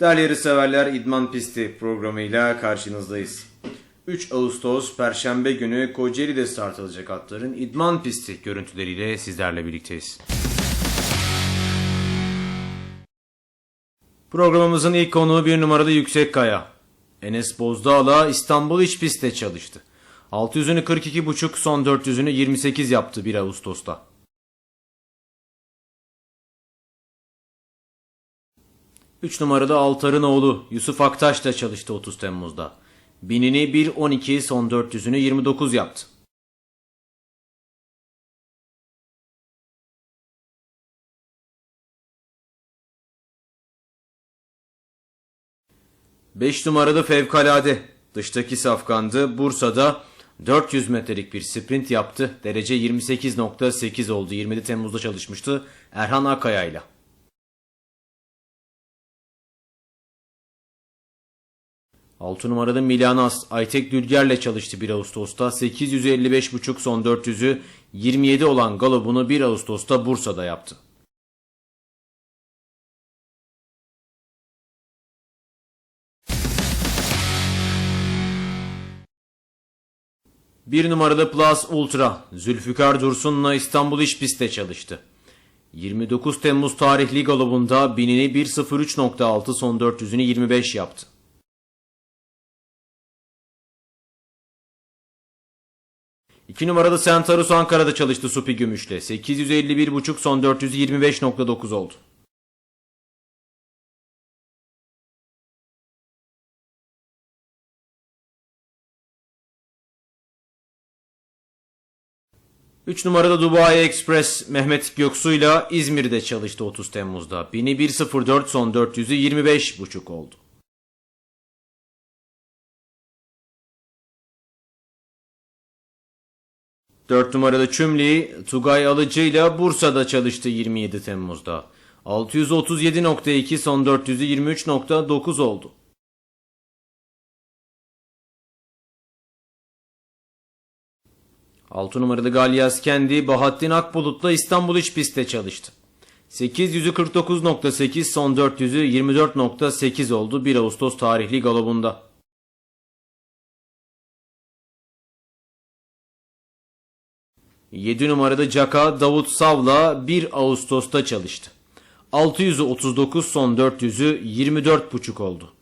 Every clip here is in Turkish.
Değerli yarışseverler İdman Pisti programıyla karşınızdayız. 3 Ağustos Perşembe günü Kocaeli'de start alacak atların İdman Pisti görüntüleriyle sizlerle birlikteyiz. Programımızın ilk konuğu bir numaralı Yüksek Kaya. Enes Bozdağ'la İstanbul iç pistte çalıştı. 600'ünü 42.5 son 400'ünü 28 yaptı 1 Ağustos'ta. Üç numarada Altar'ın oğlu Yusuf Aktaş da çalıştı 30 Temmuz'da. Binini 1.12 son 400'ünü 29 yaptı. Beş numarada Fevkalade. Dıştaki safkandı. Bursa'da 400 metrelik bir sprint yaptı. Derece 28.8 oldu. 27 Temmuz'da çalışmıştı Erhan Akaya 6 numarada Milanas Aytek Dülger'le çalıştı 1 Ağustos'ta. 855.5 son 400'ü 27 olan galobunu 1 Ağustos'ta Bursa'da yaptı. Bir numarada Plus Ultra Zülfikar Dursun'la İstanbul İş Pist'te çalıştı. 29 Temmuz tarihli galobunda binini 1.03.6 son 400'ünü 25 yaptı. İki numarada Sentarus Ankara'da çalıştı Supi Gümüş'le. 851.5 son 400'ü 25.9 oldu. Üç numarada Dubai Express Mehmet Göksu'yla İzmir'de çalıştı 30 Temmuz'da. 1000'i 1.04 son 400'ü 25.5 oldu. 4 numarada Çümli Tugay Alıcı ile Bursa'da çalıştı 27 Temmuz'da. 637.2 son 400'ü 23.9 oldu. Altı numarada Galyas Kendi Bahattin Akbulut'la İstanbul İç Pist'te çalıştı. 800'ü 49.8 son 400'ü 24.8 oldu 1 Ağustos tarihli galobunda. 7 numarada Caka Davut Sav'la 1 Ağustos'ta çalıştı. 600'ü 39 son 400'ü 24.5 oldu.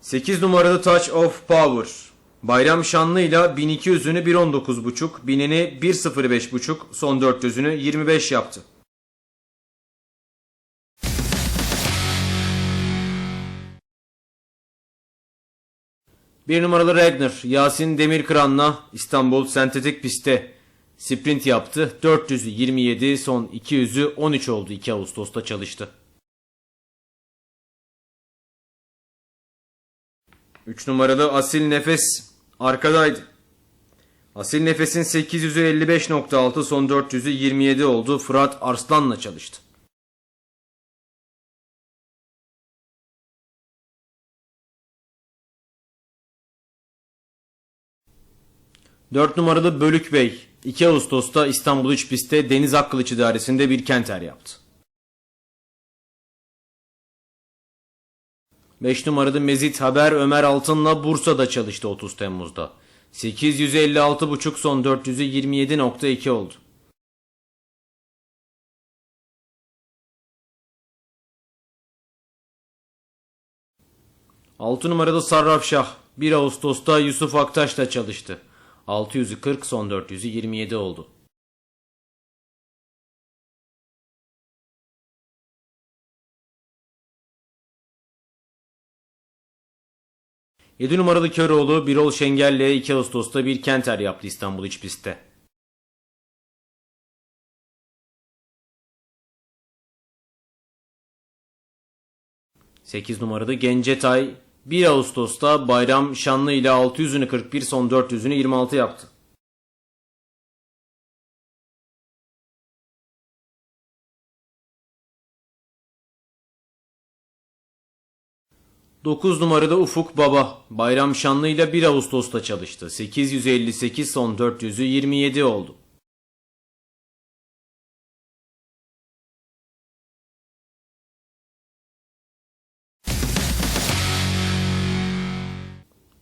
Sekiz numarada Touch of Power. Bayram Şanlı ile 1200'ünü 1.19.5, 1000'ini 1.05.5, son 400'ünü 25 yaptı. Bir numaralı Ragnar Yasin Demirkıran'la İstanbul Sentetik Pist'te sprint yaptı. 400'ü 27 son 200'ü 13 oldu 2 Ağustos'ta çalıştı. 3 numaralı Asil Nefes arkadaydı. Asil Nefes'in 855.6 son 400'ü 27 oldu. Fırat Arslan'la çalıştı. 4 numaralı Bölük Bey 2 Ağustos'ta İstanbul 3 pistte Deniz Akkılıç İdaresi'nde bir kenter yaptı. 5 numaralı Mezit Haber Ömer Altın'la Bursa'da çalıştı 30 Temmuz'da. 856.5 son 400'ü 27.2 oldu. Altı numarada Sarrafşah 1 Ağustos'ta Yusuf Aktaş'la çalıştı. 600'ü 40 son 400'ü 27 oldu. Yedi numaralı Köroğlu Birol Şengel'le 2 Ağustos'ta bir kenter yaptı İstanbul iç pistte. Sekiz numarada Gencetay 1 Ağustos'ta Bayram Şanlı ile 600'ünü 41 son 400'ünü 26 yaptı. Dokuz numarada Ufuk Baba Bayram Şanlı ile 1 Ağustos'ta çalıştı. 858 son 400'ü 27 oldu.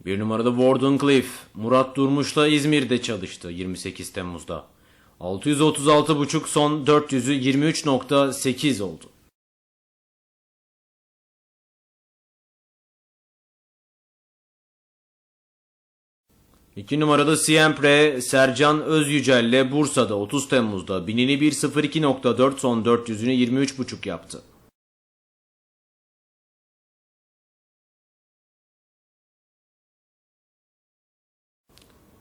Bir numarada Warden Cliff, Murat Durmuş'la İzmir'de çalıştı 28 Temmuz'da. 636.5 son 400'ü 23.8 oldu. İki numarada Siempre Sercan Özyücel'le Bursa'da 30 Temmuz'da binini 1.02.4 son 400'ünü 23.5 yaptı.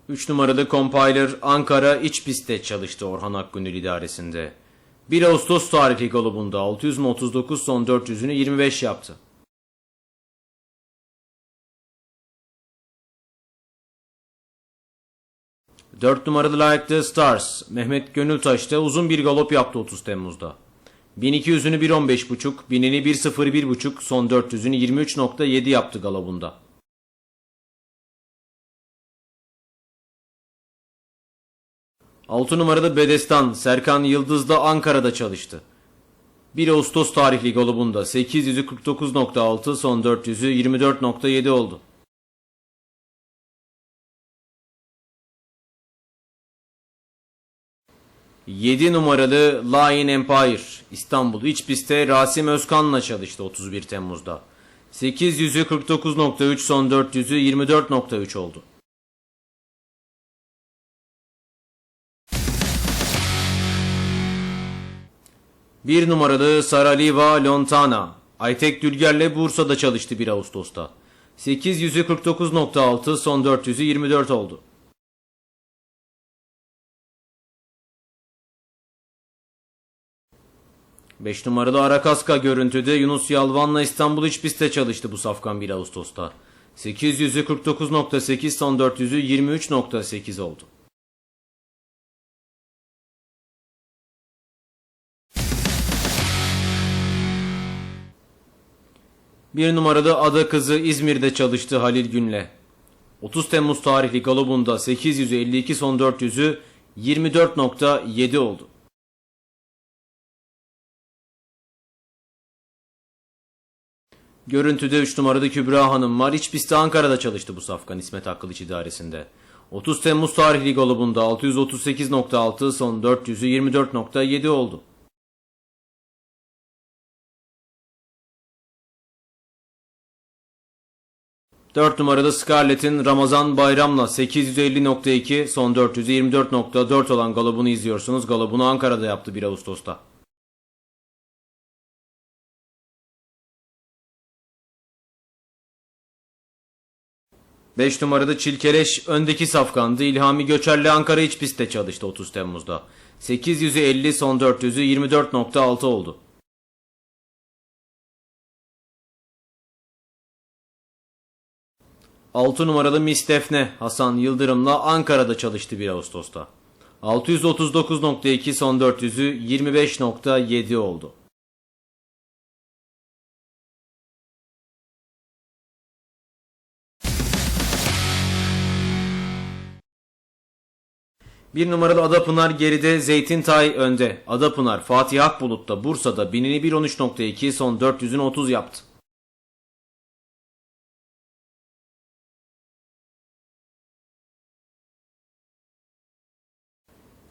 3 numarada Compiler Ankara iç pistte çalıştı Orhan Akgünül idaresinde. 1 Ağustos tarihli galobunda 600 mu 39 son 400'ünü 25 yaptı. Dört numaralı the Stars, Mehmet Gönültaş'ta uzun bir galop yaptı 30 Temmuz'da. 1200'ünü 1.15.5, binini 1.01.5, son 400'ünü 23.7 yaptı galopunda. 6 numarada Bedestan, Serkan Yıldız'da Ankara'da çalıştı. 1 Ağustos tarihli galobunda 800'ü 49.6, son 400'ü 24.7 oldu. Yedi numaralı Lion Empire İstanbul iç pistte Rasim Özkan'la çalıştı 31 Temmuz'da. 800'ü 49.3 son 400'ü 24.3 oldu. Bir numaralı Saraliva Lontana. Aytek Dülger'le Bursa'da çalıştı 1 Ağustos'ta. 800'ü 49.6 son 400'ü 24 oldu. Beş numaralı Arakaska görüntüde Yunus Yalvan'la İstanbul iç pistte çalıştı bu safkan 1 Ağustos'ta. 800'ü 49.8 son 400'ü 23.8 oldu. Bir numarada ada kızı İzmir'de çalıştı Halil Gün'le. 30 Temmuz tarihli galobunda 852 son 400'ü 24.7 oldu. Görüntüde 3 numarada Kübra Hanım var. İç pistte Ankara'da çalıştı bu safkan İsmet Hakkılıç idaresinde. 30 Temmuz tarihli galobunda 638.6 son 400'ü 24.7 oldu. 4 numarada Scarlett'in Ramazan Bayram'la 850.2 son 424.4 olan galobunu izliyorsunuz. Galobunu Ankara'da yaptı 1 Ağustos'ta. Beş numarada Çilkeleş öndeki safkandı. İlhami Göçer'le Ankara iç pistte çalıştı 30 Temmuz'da. 850 son 400'ü 24.6 oldu. 6 numaralı Miss Defne Hasan Yıldırım'la Ankara'da çalıştı 1 Ağustos'ta. 639.2 son 400'ü 25.7 oldu. Bir numaralı Adapınar geride Zeytintay önde. Adapınar Fatih Akbulut'ta Bursa'da binini 1.13.2 son 400'ün 30 yaptı.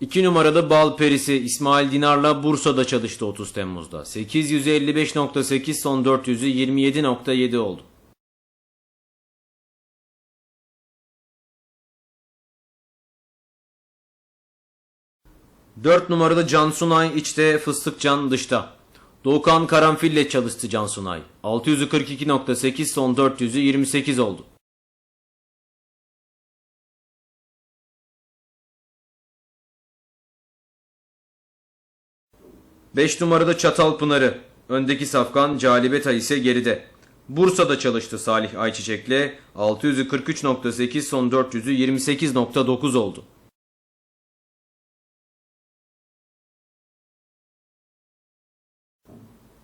2 numarada Bal Perisi İsmail Dinar'la Bursa'da çalıştı 30 Temmuz'da. 855.8 son 400'ü 27.7 oldu. Dört numarada Cansunay içte Fıstıkcan dışta. Doğukan Karanfil'le çalıştı Cansunay. 642.8 son 400'ü 28 oldu. 5 numarada Çatalpınarı. Öndeki safkan Calibeta ise geride. Bursa'da çalıştı Salih Ayçiçek'le 600'ü 43.8 son 400'ü 28.9 oldu.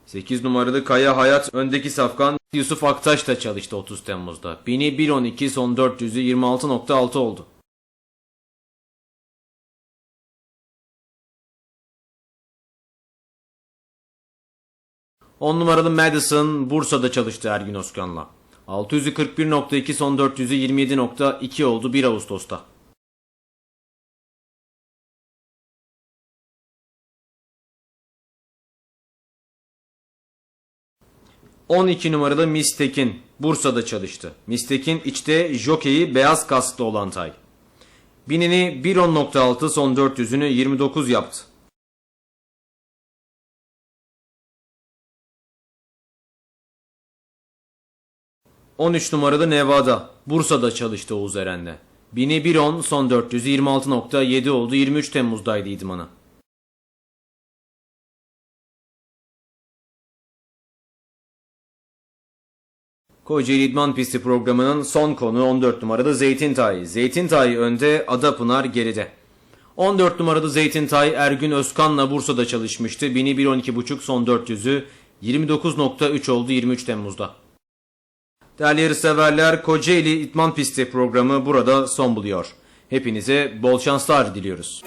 Sekiz numarada Kaya Hayat öndeki safkan Yusuf Aktaş da çalıştı 30 Temmuz'da. Bini 1.12 son 400'ü 26.6 oldu. 10 numaralı Madison Bursa'da çalıştı Ergin Özkan'la. 641.2 son 400'ü 27.2 oldu 1 Ağustos'ta. ...12 numaralı Miss Tekin Bursa'da çalıştı. Miss Tekin içte jokeyi beyaz kasklı olan tay. Binini 1.10.6 son 400'ünü 29 yaptı. 13 numaralı Nevada. Bursa'da çalıştı Oğuz Eren'le. 1000'i 1.10 son 400'ü 26.7 oldu 23 Temmuz'daydı idmanı. Kocaeli İdman Pisti programının son konu 14 numaralı Zeytin Tay. Zeytin Tay önde, Adapınar geride. 14 numaralı Zeytin Tay Ergün Özkan'la Bursa'da çalışmıştı. 1000'i 1.12.5 son 400'ü 29.3 oldu 23 Temmuz'da. Değerli yarışseverler Kocaeli İtman Pisti programı burada son buluyor. Hepinize bol şanslar diliyoruz.